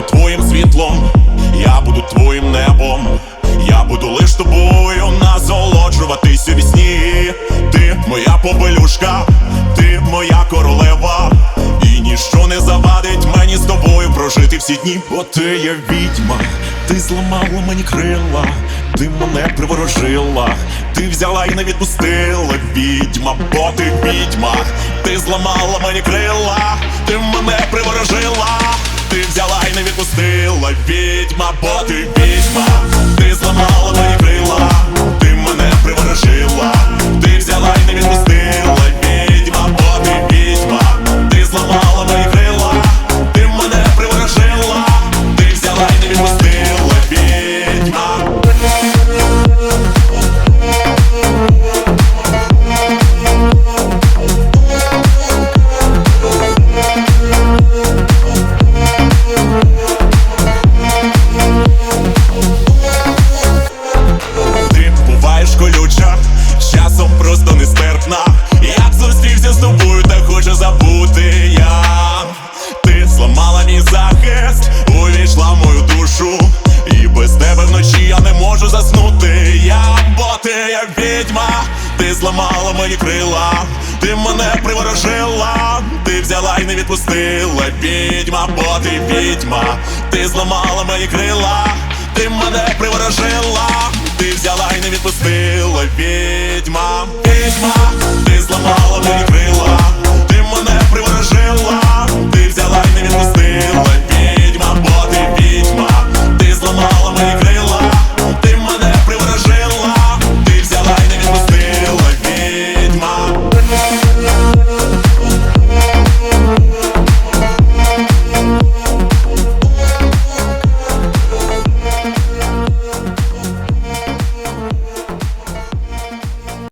буду твоїм світлом, я буду твоїм небом, я буду лиш тобою насолоджуватися в сні. Ти моя попелюшка, ти моя королева, і ніщо не завадить мені з тобою прожити всі дні. Бо ти є відьма, ти зламала мені крила, ти мене приворожила, ти взяла і не відпустила відьма, бо ти відьма, ти зламала мені крила, ти відпустила відьма, бо тебе вночі я не можу заснути. Я, бо ти як відьма, ти зламала мої крила, ти мене приворожила, ти взяла і не відпустила відьма, бо ти відьма, ти зламала мої крила, ти мене приворожила, ти взяла і не відпустила відьма, відьма.